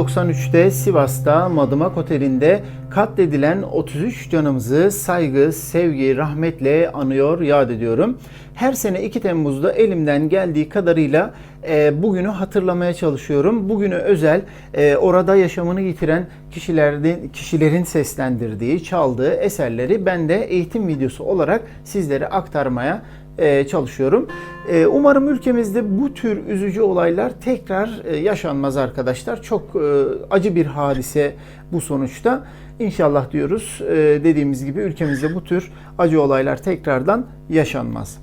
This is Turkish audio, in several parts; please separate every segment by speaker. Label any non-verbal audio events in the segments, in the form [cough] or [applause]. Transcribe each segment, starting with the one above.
Speaker 1: 1993'te Sivas'ta Madımak Oteli'nde katledilen 33 canımızı saygı, sevgi, rahmetle anıyor, yad ediyorum. Her sene 2 Temmuz'da elimden geldiği kadarıyla e, bugünü hatırlamaya çalışıyorum. Bugünü özel e, orada yaşamını yitiren kişilerin, kişilerin seslendirdiği, çaldığı eserleri ben de eğitim videosu olarak sizlere aktarmaya çalışıyorum. E, Umarım ülkemizde bu tür üzücü olaylar tekrar e, yaşanmaz arkadaşlar. Çok e, acı bir hadise bu sonuçta. İnşallah diyoruz e, dediğimiz gibi ülkemizde bu tür acı olaylar tekrardan yaşanmaz.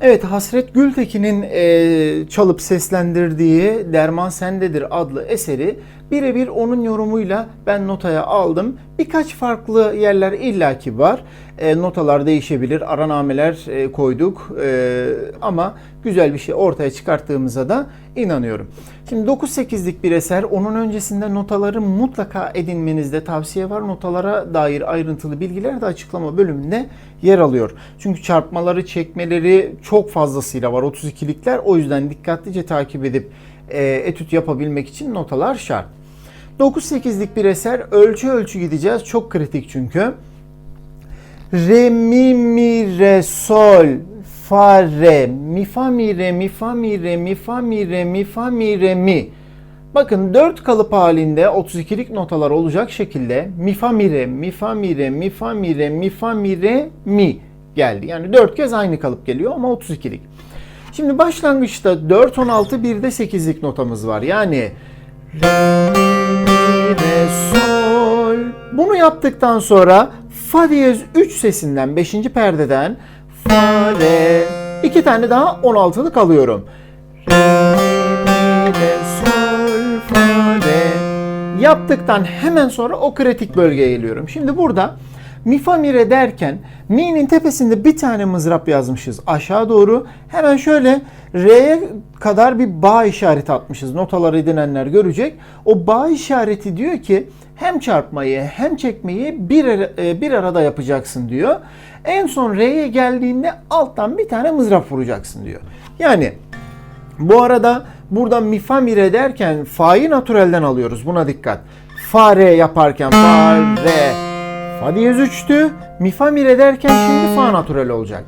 Speaker 1: Evet Hasret Gültekin'in e, çalıp seslendirdiği Derman Sendedir adlı eseri birebir onun yorumuyla ben notaya aldım. Birkaç farklı yerler illaki var. E, notalar değişebilir, aranameler e, koyduk E, ama güzel bir şey ortaya çıkarttığımıza da inanıyorum. Şimdi 9-8'lik bir eser. Onun öncesinde notaları mutlaka edinmenizde tavsiye var. Notalara dair ayrıntılı bilgiler de açıklama bölümünde yer alıyor. Çünkü çarpmaları, çekmeleri çok fazlasıyla var 32'likler. O yüzden dikkatlice takip edip e, etüt yapabilmek için notalar şart. 9-8'lik bir eser ölçü ölçü gideceğiz. Çok kritik çünkü. Re, mi, mi, re, sol, fa, re, mi, fa, mi, re, mi, fa, mi, re, mi, fa, mi, re, mi, fa, mi, re, mi. Bakın 4 kalıp halinde 32'lik notalar olacak şekilde mi, fa, mi, re, mi, fa, mi, re, mi, fa, mi, re, mi, fa, mi, re, mi geldi. Yani 4 kez aynı kalıp geliyor ama 32'lik. Şimdi başlangıçta 4, 16, bir de 8'lik notamız var. Yani re, mi, re, sol. Bunu yaptıktan sonra fa diyez 3 sesinden 5. perdeden fa re iki tane daha 16'lık alıyorum. Re, mi, re, sol, fa, re. Yaptıktan hemen sonra o kritik bölgeye geliyorum. Şimdi burada mi fa mi re derken mi'nin tepesinde bir tane mızrap yazmışız aşağı doğru. Hemen şöyle re'ye kadar bir bağ işareti atmışız. Notaları edinenler görecek. O bağ işareti diyor ki hem çarpmayı hem çekmeyi bir, e, bir arada yapacaksın diyor. En son re'ye geldiğinde alttan bir tane mızrap vuracaksın diyor. Yani bu arada burada mi fa mi re derken fa'yı natürelden alıyoruz. Buna dikkat. Fa re yaparken fa re fa diyez 3'tü. Mi fa mi re derken şimdi fa natürel olacak.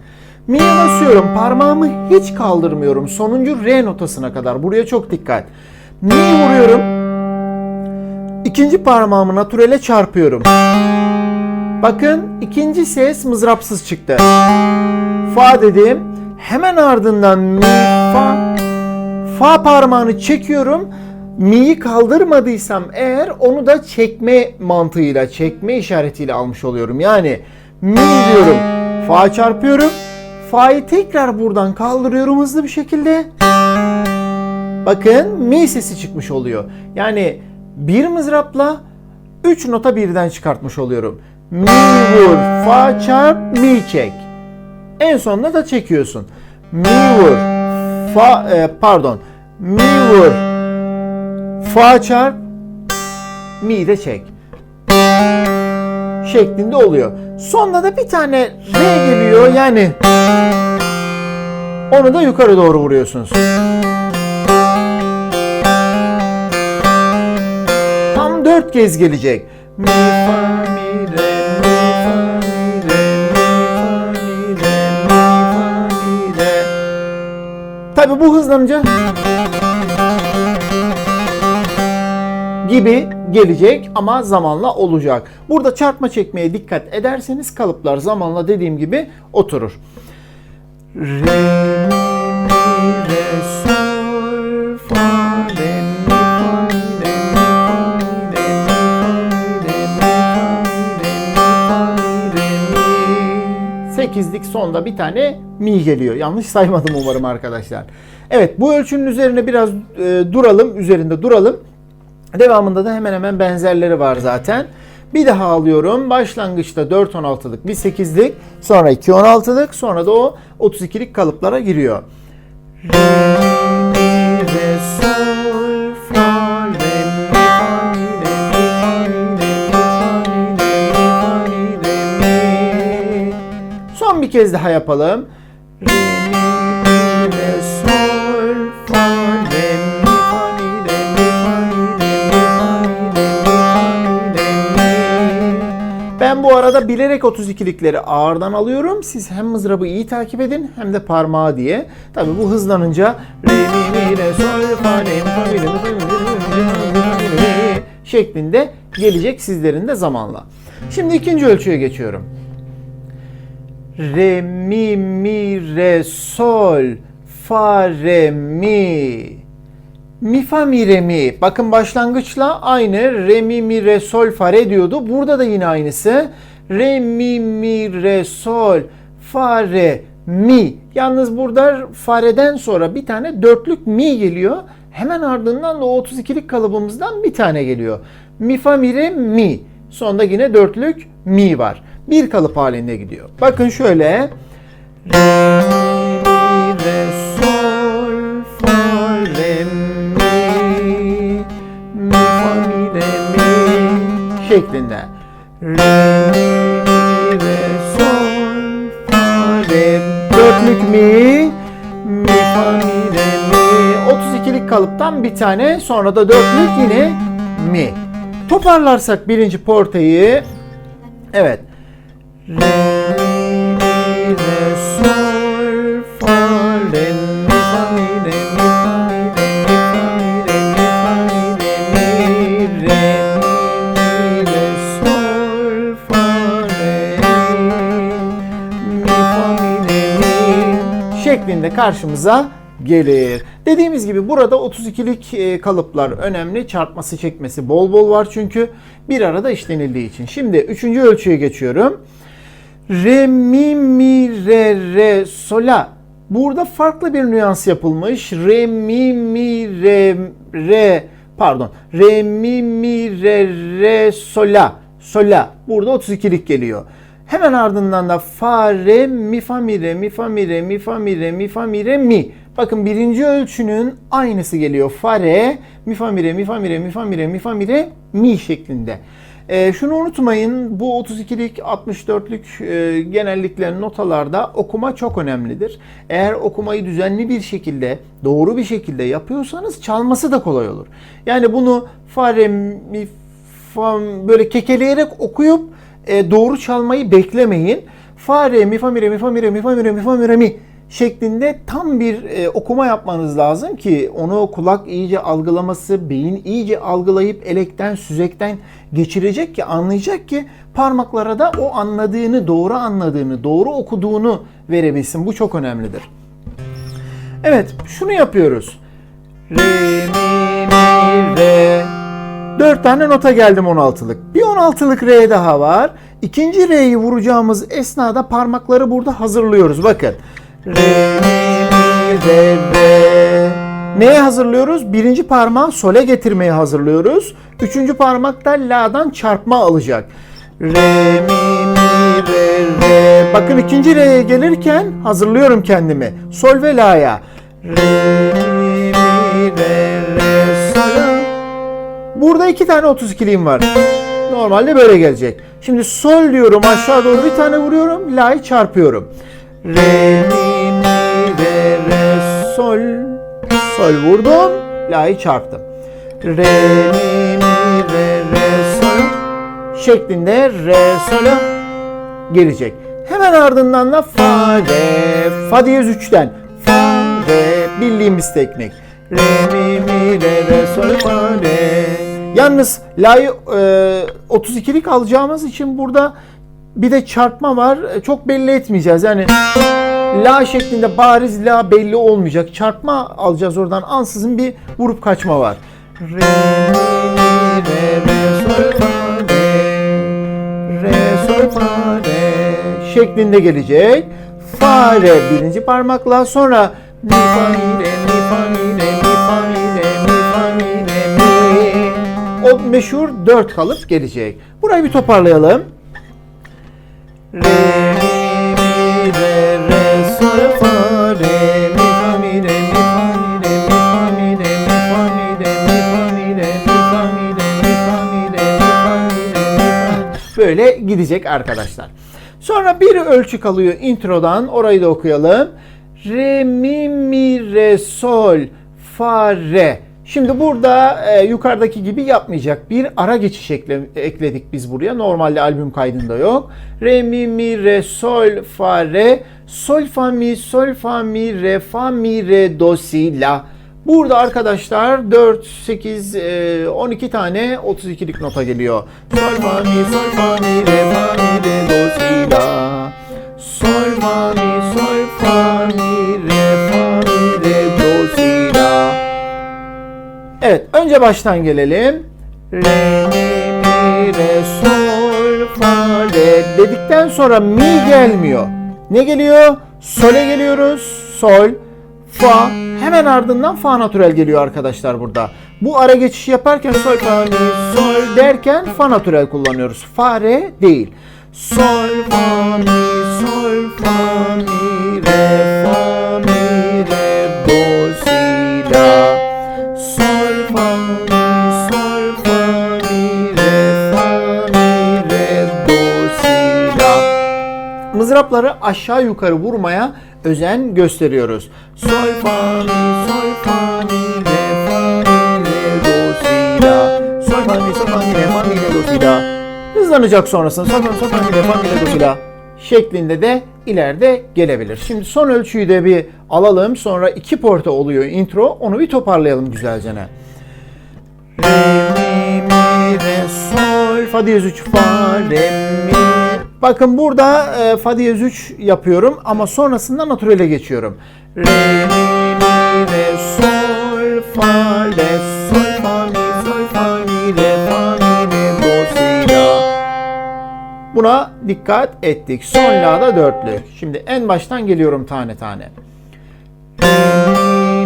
Speaker 1: Mi'ye basıyorum. Parmağımı hiç kaldırmıyorum. Sonuncu re notasına kadar. Buraya çok dikkat. Mi vuruyorum. İkinci parmağımı natürele çarpıyorum. Bakın ikinci ses mızrapsız çıktı. Fa dedim. Hemen ardından mi fa fa parmağını çekiyorum. Mi'yi kaldırmadıysam eğer onu da çekme mantığıyla, çekme işaretiyle almış oluyorum. Yani mi diyorum, fa çarpıyorum. Fa'yı tekrar buradan kaldırıyorum hızlı bir şekilde. Bakın mi sesi çıkmış oluyor. Yani bir mızrapla 3 nota birden çıkartmış oluyorum. Mi vur, fa çarp, mi çek. En sonunda da çekiyorsun. Mi vur, fa e, pardon. Mi vur, fa çarp, mi de çek. Şeklinde oluyor. Sonunda da bir tane re geliyor yani. Onu da yukarı doğru vuruyorsunuz. dört kez gelecek. Mi fa mi re mi fa mi re mi fa mi re mi fa mi re. Tabi bu hızlanınca gibi gelecek ama zamanla olacak. Burada çarpma çekmeye dikkat ederseniz kalıplar zamanla dediğim gibi oturur. Re 8'lik sonda bir tane mi geliyor. Yanlış saymadım umarım arkadaşlar. Evet bu ölçünün üzerine biraz e, duralım. Üzerinde duralım. Devamında da hemen hemen benzerleri var zaten. Bir daha alıyorum. Başlangıçta 4 16'lık bir 8'lik sonra 2 16'lık sonra da o 32'lik kalıplara giriyor. Bir kez daha yapalım. Re, mi, re, sol, fa, re, mi, fa, mi, re, mi, fa, mi, re, mi, fa, mi, re, mi, fa, mi, re, mi. Ben bu arada bilerek 32'likleri ağırdan alıyorum. Siz hem mızrabı iyi takip edin hem de parmağı diye. Tabi bu hızlanınca re mi mi re sol fa re mi fa mi re mi fa mi re mi fa mi re şeklinde gelecek sizlerin de zamanla. Şimdi ikinci ölçüye geçiyorum. Re mi mi re sol fa re mi mi fa mi re mi. Bakın başlangıçla aynı re mi mi re sol fa re diyordu. Burada da yine aynısı. Re mi mi re sol fa re mi. Yalnız burada fa re'den sonra bir tane dörtlük mi geliyor. Hemen ardından da o 32'lik kalıbımızdan bir tane geliyor. Mi fa mi re mi. Sonunda yine dörtlük mi var. Bir kalıp halinde gidiyor. Bakın şöyle. Re, re, sol, fa, re, mi, mi, fa, mi, re, mi şeklinde. Re, mi, re, sol, fa, re, dörtlük mi, mi, fa, mi, re, mi. 32'lik kalıptan bir tane sonra da dörtlük yine mi. Toparlarsak birinci portayı evet. Re, mi, re, sol, fa, re, mi, fa, mi, re, mi, fa, mi, re, mi, fa, mi, re, mi, re, mi, re, sol, fa, re, mi, fa, mi, re, mi şeklinde karşımıza gelir. Dediğimiz gibi burada 32'lik e, kalıplar önemli. Çarpması çekmesi bol bol var çünkü bir arada işlenildiği için. Şimdi üçüncü ölçüye geçiyorum. Re mi mi re re sola. Burada farklı bir nüans yapılmış. Re mi mi re re pardon. Re mi mi re re sola. Sola. Burada 32'lik geliyor. Hemen ardından da fa re mi fa mi re mi fa mi re mi fa mi re mi fa mi re mi. Bakın birinci ölçünün aynısı geliyor. Fa re mi fa mi re mi fa mi re mi fa mi re mi fa mi re mi şeklinde. E, şunu unutmayın bu 32'lik 64'lük e, genellikle notalarda okuma çok önemlidir. Eğer okumayı düzenli bir şekilde doğru bir şekilde yapıyorsanız çalması da kolay olur. Yani bunu fa re mi fa böyle kekeleyerek okuyup e, doğru çalmayı beklemeyin. Fa re mi fa mi re mi fa mi re mi fa mi re mi fa mi re mi şeklinde tam bir e, okuma yapmanız lazım ki onu kulak iyice algılaması, beyin iyice algılayıp elekten, süzekten geçirecek ki anlayacak ki parmaklara da o anladığını, doğru anladığını, doğru okuduğunu verebilsin. Bu çok önemlidir. Evet, şunu yapıyoruz. Re, mi, mi, re. 4 tane nota geldim 16'lık. Bir 16'lık re daha var. İkinci re'yi vuracağımız esnada parmakları burada hazırlıyoruz. Bakın. Re, mi, re, re. Neye hazırlıyoruz? Birinci parmağı sole getirmeye hazırlıyoruz. Üçüncü parmak da la'dan çarpma alacak. Re, mi, mi, re, re. Bakın ikinci re'ye gelirken hazırlıyorum kendimi. Sol ve la'ya. Re, mi, mi, re, re, sol. Burada iki tane 32'liğim var. Normalde böyle gelecek. Şimdi sol diyorum aşağı doğru bir tane vuruyorum. La'yı çarpıyorum. Re, mi, mi, re, re, sol. Sol vurdum. La'yı çarptım. Re, mi, mi, re, re, sol. Şeklinde re, sol'a gelecek. Hemen ardından da fa, re, fa diyez 3'ten. Fa, re, bildiğimiz teknik. Re, mi, mi, re, re, sol, fa, re. Yalnız la'yı e, 32'lik alacağımız için burada bir de çarpma var. E, Çok belli etmeyeceğiz. Yani la şeklinde bariz la belli olmayacak. Çarpma alacağız oradan. Ansızın bir vurup kaçma var. Re, mi, re, re, sol, fa, re. Re, sol, fa, re şeklinde gelecek. Fa, re birinci parmakla sonra mi, fa, mi, re, mi, fa, mi, re, mi, fa, mi, re, mi, fa, mi, re, mi. O meşhur dört kalıp gelecek. Burayı bir toparlayalım. Re, mi, re, re, sol, fa, re, mi, fa, mi, re, mi, fa, mi, re, mi, fa, mi, re, mi, fa, mi, re, mi, fa, mi, re, mi, fa, mi, re, mi, fa, mi, re, mi, fa, mi, re, mi, fa. Böyle gidecek arkadaşlar. Sonra bir ölçü kalıyor introdan. Orayı da okuyalım. Re, mi, mi, re, sol, fa, re. Şimdi burada e, yukarıdaki gibi yapmayacak. Bir ara geçiş ekle, ekledik biz buraya. Normalde albüm kaydında yok. Re, mi, mi, re, sol, fa, re. Sol, fa, mi, sol, fa, mi, re, fa, mi, re, do, si, la. Burada arkadaşlar 4, 8, e, 12 tane 32'lik nota geliyor. Sol, fa, mi, sol, fa, mi, re, fa, mi, re, do, si, la. Sol, fa, mi, sol, fa, mi, önce baştan gelelim. Re, mi, mi, re, sol, fa, re dedikten sonra mi gelmiyor. Ne geliyor? Sol'e geliyoruz. Sol, fa, hemen ardından fa natürel geliyor arkadaşlar burada. Bu ara geçişi yaparken sol, fa, mi, sol derken fa natürel kullanıyoruz. Fa, re değil. Sol, fa, mi, sol, fa, mi, re, fa, mi, Mızrapları aşağı yukarı vurmaya özen gösteriyoruz. Sol, fa, mi, sol, fa, mi, re, fa, mi, re, do, si, la. Sol, fa, mi, sol, fa, mi, re, fa, mi, re, do, si, la. Hızlanacak sonrasında sol, fa, mi, sol, fa, mi, re, fa, mi, re, do, si, la şeklinde de ileride gelebilir. Şimdi son ölçüyü de bir alalım. Sonra iki porta oluyor intro. Onu bir toparlayalım güzelce. Re, mi, mi, re, sol, fa diyez 3, fa, re, mi. Bakın burada e, fa diyez 3 yapıyorum ama sonrasında natürele geçiyorum. Re, mi, mi, re, sol, fa, re, sol, fa, mi, sol, fa, mi, re, fa, mi, re, do, si, la. Buna dikkat ettik. Son la da dörtlü. Şimdi en baştan geliyorum tane tane. Mi,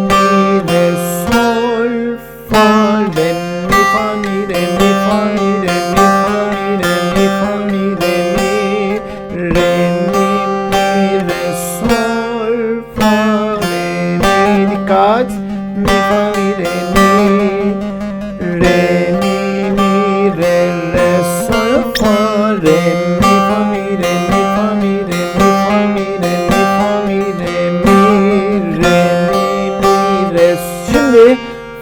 Speaker 1: mi, re, sol, fa, re, mi, fa, mi, re, mi, fa, re, mi, dikkat. Mi, fa, mi, re, mi, re, mi, mi, re, re, sol, fa, re, mi, fa, mi, re, mi, fa, mi, re, mi, fa, mi, re, mi, fa, mi, re, mi, re, mi, mi, re. Şimdi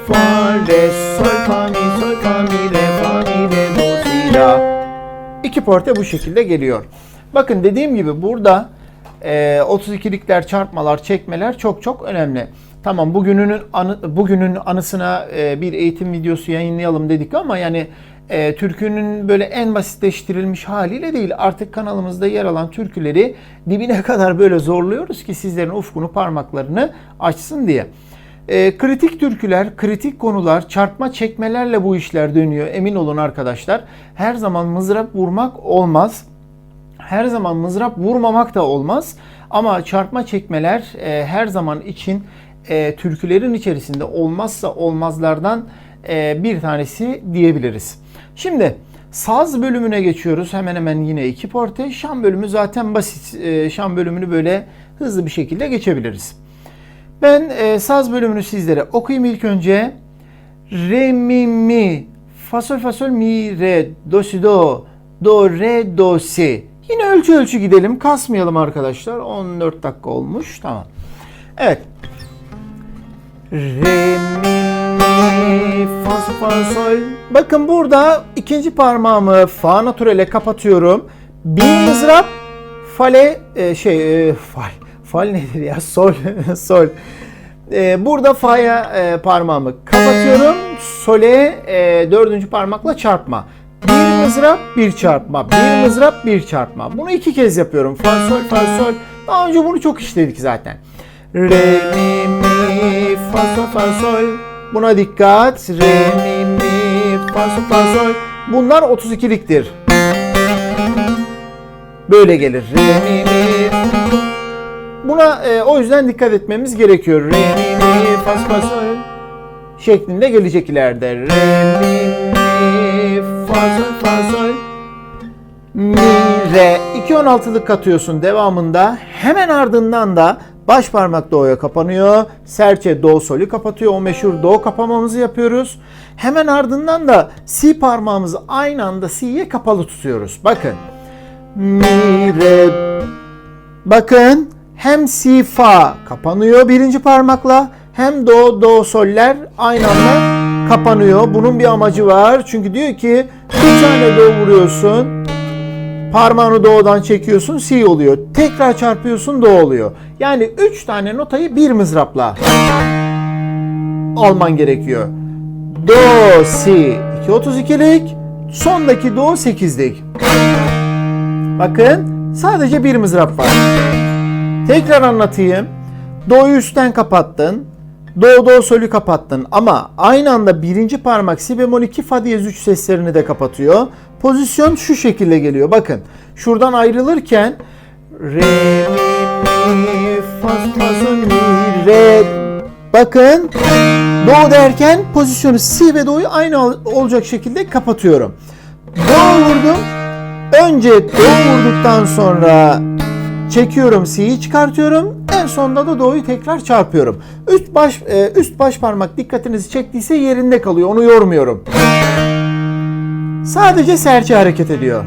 Speaker 1: fa, re, sol, fa, mi, sol, fa, mi, re, fa, mi, re, do, si, la. İki porte bu şekilde geliyor. Bakın dediğim gibi burada e, 32'likler, çarpmalar, çekmeler çok çok önemli. Tamam bugünün anı, bugünün anısına e, bir eğitim videosu yayınlayalım dedik ama yani e, türkünün böyle en basitleştirilmiş haliyle değil. Artık kanalımızda yer alan türküleri dibine [laughs] kadar böyle zorluyoruz ki sizlerin ufkunu parmaklarını açsın diye. E, kritik türküler, kritik konular, çarpma çekmelerle bu işler dönüyor. Emin olun arkadaşlar. Her zaman mızrap vurmak olmaz. Her zaman mızrap vurmamak da olmaz. Ama çarpma çekmeler e, her zaman için e, türkülerin içerisinde olmazsa olmazlardan e, bir tanesi diyebiliriz. Şimdi saz bölümüne geçiyoruz. Hemen hemen yine iki porte. Şan bölümü zaten basit. E, şan bölümünü böyle hızlı bir şekilde geçebiliriz. Ben e, saz bölümünü sizlere okuyayım ilk önce. Re, mi, mi, fa, sol, fa, sol, mi, re, do, si, do, do, re, do, si. Yine ölçü ölçü gidelim. Kasmayalım arkadaşlar. 14 dakika olmuş. Tamam. Evet. Re, mi, mi, fa, fa, sol. Bakın burada ikinci parmağımı fa natürele kapatıyorum. Bir mızrap fale e, şey e, fal fal nedir ya [laughs] sol sol Ee, burada fa'ya e, parmağımı kapatıyorum. Sol'e e, dördüncü parmakla çarpma. Bir mızrap, bir çarpma. Bir mızrap, bir çarpma. Bunu iki kez yapıyorum. Fa, sol, fa, sol. Daha önce bunu çok işledik zaten. Re, mi, mi, fa, sol, fa, sol. Buna dikkat. Re, mi, mi, fa, sol, fa, sol. Bunlar 32'liktir. Böyle gelir. Re, mi, mi. Buna e, o yüzden dikkat etmemiz gerekiyor. Re, mi, mi, fa, sol, fa, sol şeklinde gelecek ileride. Re, mi, mi, fa, sol, fa, sol. Mi, re. 2 16'lık katıyorsun devamında. Hemen ardından da baş parmak do'ya kapanıyor. Serçe do solü kapatıyor. O meşhur do kapamamızı yapıyoruz. Hemen ardından da si parmağımızı aynı anda si'ye kapalı tutuyoruz. Bakın. Mi, re, Bakın hem si fa kapanıyor birinci parmakla hem do do soller aynı anda kapanıyor. Bunun bir amacı var. Çünkü diyor ki bir tane do vuruyorsun. Parmağını do'dan çekiyorsun si oluyor. Tekrar çarpıyorsun do oluyor. Yani 3 tane notayı bir mızrapla alman gerekiyor. Do si 2.32'lik sondaki do 8'lik. Bakın sadece bir mızrap var. Tekrar anlatayım. Do'yu üstten kapattın. Do, do, solü kapattın ama aynı anda birinci parmak si bemol 2 fa diyez 3 seslerini de kapatıyor. Pozisyon şu şekilde geliyor. Bakın şuradan ayrılırken re, mi, fa, fa, sol, mi, re. Bakın do derken pozisyonu si ve do'yu aynı ol- olacak şekilde kapatıyorum. Do vurdum. Önce do vurduktan sonra çekiyorum si'yi çıkartıyorum. En sonunda da do'yu tekrar çarpıyorum. Üst baş e, üst baş parmak dikkatinizi çektiyse yerinde kalıyor. Onu yormuyorum. Sadece serçe hareket ediyor.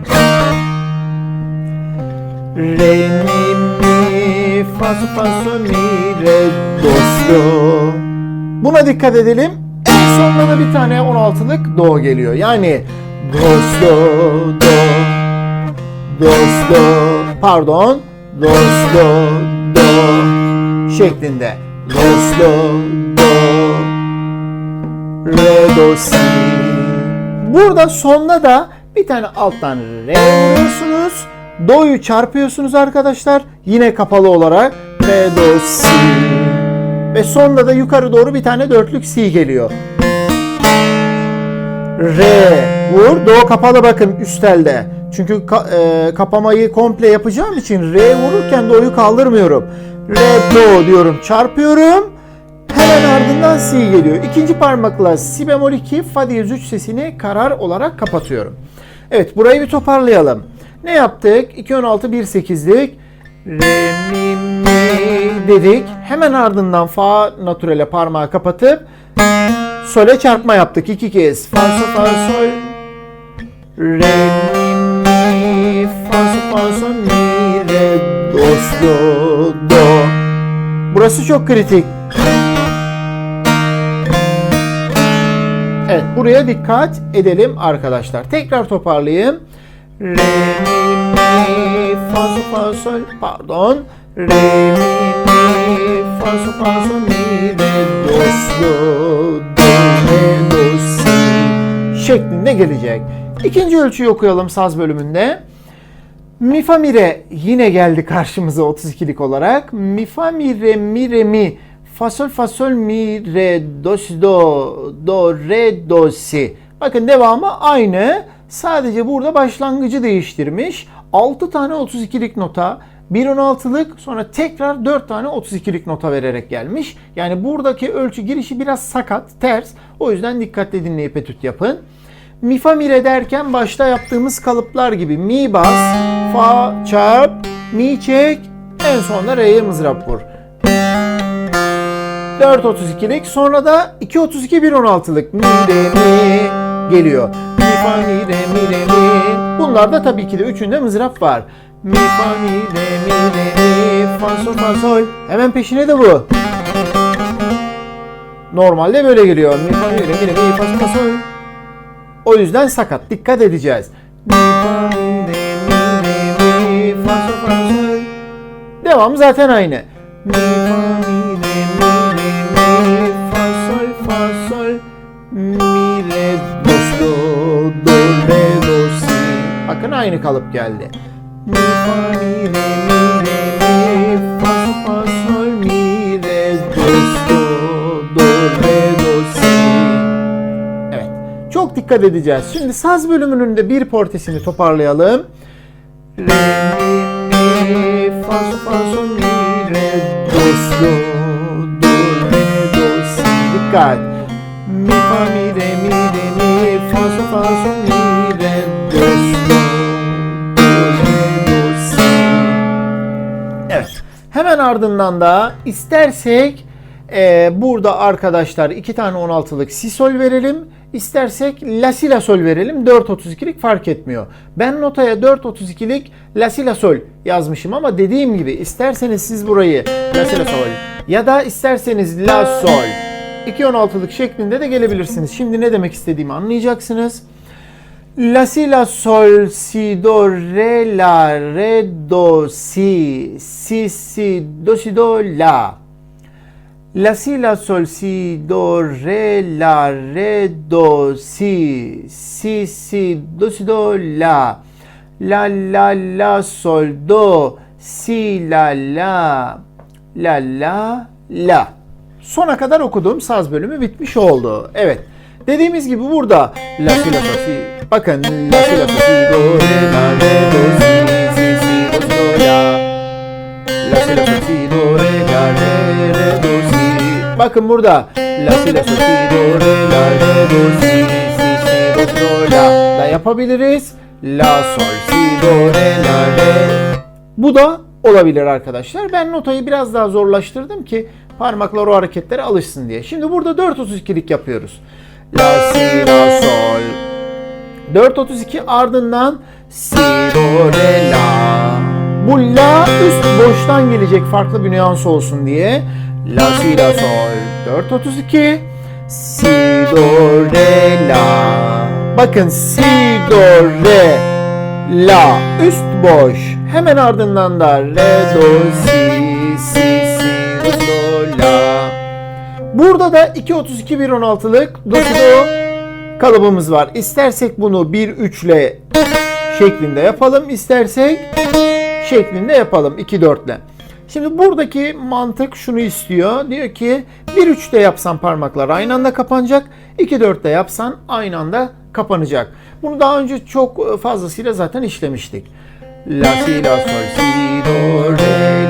Speaker 1: Re mi mi fa sol fa sol mi re do do. Buna dikkat edelim. En sonunda da bir tane 16'lık do geliyor. Yani do do do do do pardon do do do şeklinde do do do re do si burada sonda da bir tane alttan re vuruyorsunuz do'yu çarpıyorsunuz arkadaşlar yine kapalı olarak re do si ve sonda da yukarı doğru bir tane dörtlük si geliyor Re vur. Do kapalı bakın üst elde. Çünkü ka- e, kapamayı komple yapacağım için re vururken do'yu kaldırmıyorum. Re do diyorum çarpıyorum. Hemen ardından si geliyor. İkinci parmakla si bemol 2 fa diyez 3 sesini karar olarak kapatıyorum. Evet burayı bir toparlayalım. Ne yaptık? 2 16 1 8'lik. Re mi mi dedik. Hemen ardından fa natürele parmağı kapatıp Sol'e çarpma yaptık iki kez. Fa sol fa sol. Re mi mi fa sol fa sol mi re do do. Burası çok kritik. Evet buraya dikkat edelim arkadaşlar. Tekrar toparlayayım. Re mi mi fa sol fa sol pardon. Re mi mi fa sol fa sol mi re do do do re do si şeklinde gelecek. İkinci ölçüyü okuyalım saz bölümünde. Mi fa mi re yine geldi karşımıza 32'lik olarak. Mi fa mi re mi re mi fa sol fa sol mi re do si do do re do si. Bakın devamı aynı. Sadece burada başlangıcı değiştirmiş. 6 tane 32'lik nota, 1 16'lık sonra tekrar 4 tane 32'lik nota vererek gelmiş. Yani buradaki ölçü girişi biraz sakat, ters. O yüzden dikkatli dinleyip etüt yapın. Mi fa mi re derken başta yaptığımız kalıplar gibi mi bas, fa çarp, mi çek, en sonunda re'ye mızrap vur. 4.32'lik sonra da 2.32 1.16'lık mi re mi geliyor. Mi fa mi re mi re mi. Bunlarda tabii ki de üçünde mızrap var. Mi fa mi re mi re mi fa sol fa sol. Hemen peşine de bu. Normalde böyle geliyor. Mi fa mi re mi re mi fa sol fa sol. O yüzden sakat. Dikkat edeceğiz. Mi fa mi re mi re mi fa sol fa sol. Devam zaten aynı. Mi fa mi re mi mi, re, do, do, do, re, do, si. Bakın aynı kalıp geldi. Mi, fa, mi, re, mi, re, mi, fa, fa, sol, mi, re, do, do, do, re, do, si. Evet. Çok dikkat edeceğiz. Şimdi saz bölümünün de bir portesini toparlayalım. Re, mi, mi, fa, fa, sol, mi, re, do, do, do, re, do, si. Dikkat. Mi, re, mi, re, mi, fa, sol, fa, sol, mi, re, do. Evet. Hemen ardından da istersek e, burada arkadaşlar iki tane 16'lık si sol verelim. İstersek la si la sol verelim. 4.32'lik fark etmiyor. Ben notaya 4.32'lik la si la sol yazmışım ama dediğim gibi isterseniz siz burayı la si la sol ya da isterseniz la sol 2.16'lık şeklinde de gelebilirsiniz. Şimdi ne demek istediğimi anlayacaksınız. La si la sol si do re la re do si si si do si do la La si la sol si do re la re do si si si do si do la la la la sol do si la la la la la Sona kadar okuduğum saz bölümü bitmiş oldu. Evet. Dediğimiz gibi burada la si bakın la si do re la re do si si si do do la si la si do re la re re do si. Bakın burada la si do re la re do si si si do do la da yapabiliriz. La sol si do re la re. Bu da olabilir arkadaşlar. Ben notayı biraz daha zorlaştırdım ki parmaklar o hareketlere alışsın diye. Şimdi burada 4.32'lik yapıyoruz. La si la sol 4.32 ardından si do re la. Bu la üst boştan gelecek farklı bir nüans olsun diye. La si la sol 4.32 si do re la. Bakın si do re la üst boş. Hemen ardından da re do si si. Burada da 2.32 1.16'lık do si do kalıbımız var. İstersek bunu 1-3 ile şeklinde yapalım. istersek şeklinde yapalım 2-4 ile. Şimdi buradaki mantık şunu istiyor. Diyor ki 1-3'te yapsan parmaklar aynı anda kapanacak. 2-4'te yapsan aynı anda kapanacak. Bunu daha önce çok fazlasıyla zaten işlemiştik. La si la sol si do re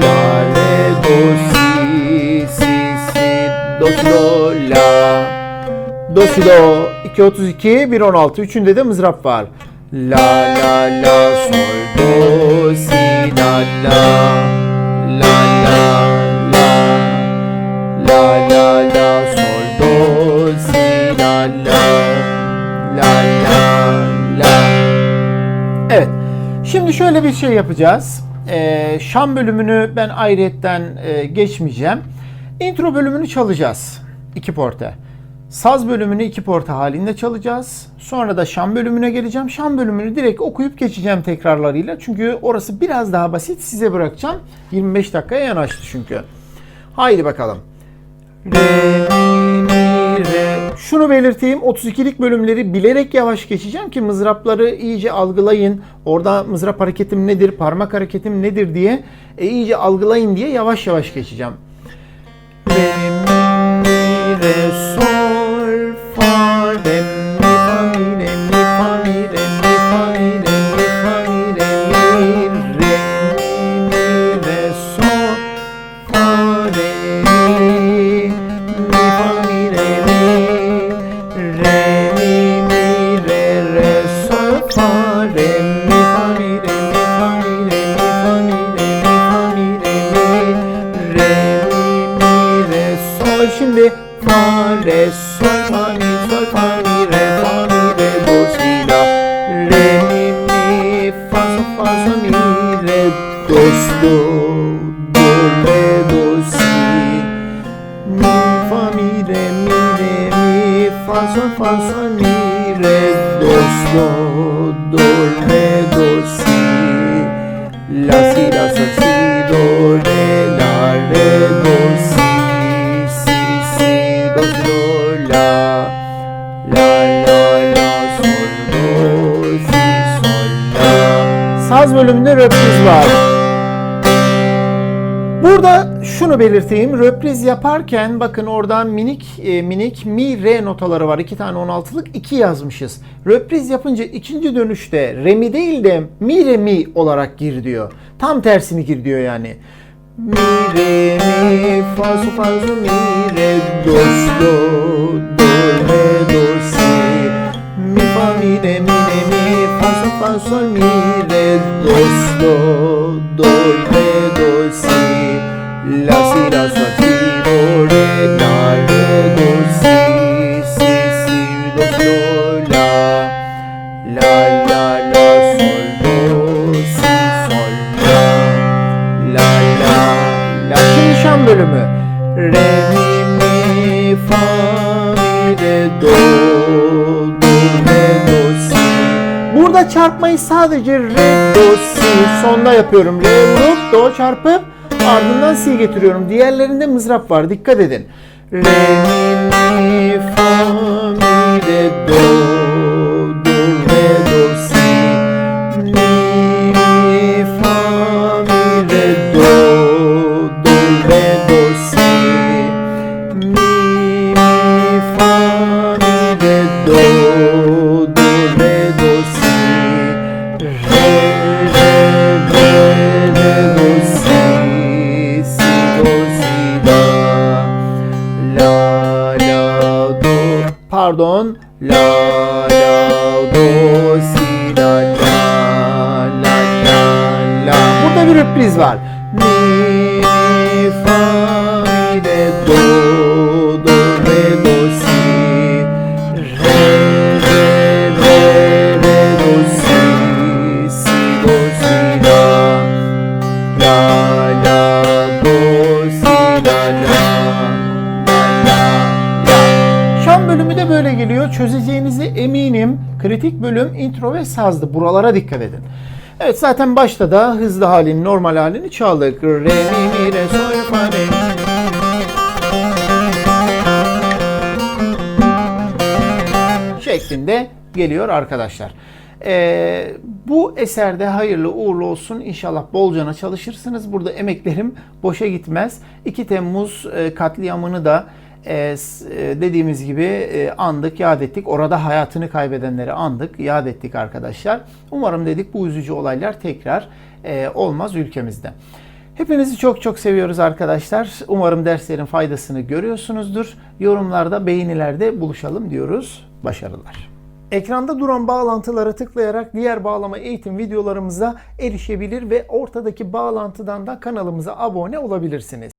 Speaker 1: Do si do 232 116 üçünde de mızrap var. La la la sol do si la la la la la la la la sol do si la la la la la Evet. Şimdi şöyle bir şey yapacağız. Ee, Şam bölümünü ben ayrıyetten e, geçmeyeceğim. Intro bölümünü çalacağız. iki porte. Saz bölümünü iki porta halinde çalacağız. Sonra da Şam bölümüne geleceğim. Şam bölümünü direkt okuyup geçeceğim tekrarlarıyla. Çünkü orası biraz daha basit. Size bırakacağım. 25 dakikaya yanaştı çünkü. Haydi bakalım. Re, mi, mi, re. Şunu belirteyim. 32'lik bölümleri bilerek yavaş geçeceğim ki mızrapları iyice algılayın. Orada mızrap hareketim nedir, parmak hareketim nedir diye e, iyice algılayın diye yavaş yavaş geçeceğim. Re, mi, re, for. Fa, fa, mi, re, do, do, do, re, do, si, la, si, la, sol, si, do, re, la, re, do, si, si, si, do, do, la, La la la sol do si sol la. Saz bölümünde röpriz var. Burada şunu belirteyim. Röpriz yaparken bakın oradan minik e, minik mi re notaları var. İki tane 16'lık 2 yazmışız. Röpriz yapınca ikinci dönüşte re mi değil de mi re mi olarak gir diyor. Tam tersini gir diyor yani. Mi re mi fa sol fa sol mi re do do do re do si mi fa mi re mi re mi fa sol fa sol mi re do do do re do si la si la sol re do si si si do do la la la la sol do si sol la la la la şimdi şan bölümü re mi mi fa mi re do do re do si burada çarpmayı sadece re do si sonda yapıyorum. Re vurup do çarpıp ardından si getiriyorum. Diğerlerinde mızrap var. Dikkat edin. Re mi mi fa mi re do do re do si mi mi fa mi re do do re do si intro ve sazdı. Buralara dikkat edin. Evet zaten başta da hızlı halini, normal halini çaldık. Re, mi, mi, re, sol, fa, re. şeklinde geliyor arkadaşlar. Ee, bu eserde hayırlı uğurlu olsun. İnşallah bolcana çalışırsınız. Burada emeklerim boşa gitmez. 2 Temmuz e, katliamını da e, dediğimiz gibi e, andık, yad ettik. Orada hayatını kaybedenleri andık, yad ettik arkadaşlar. Umarım dedik bu üzücü olaylar tekrar e, olmaz ülkemizde. Hepinizi çok çok seviyoruz arkadaşlar. Umarım derslerin faydasını görüyorsunuzdur. Yorumlarda, beğenilerde buluşalım diyoruz. Başarılar. Ekranda duran bağlantılara tıklayarak diğer bağlama eğitim videolarımıza erişebilir ve ortadaki bağlantıdan da kanalımıza abone olabilirsiniz.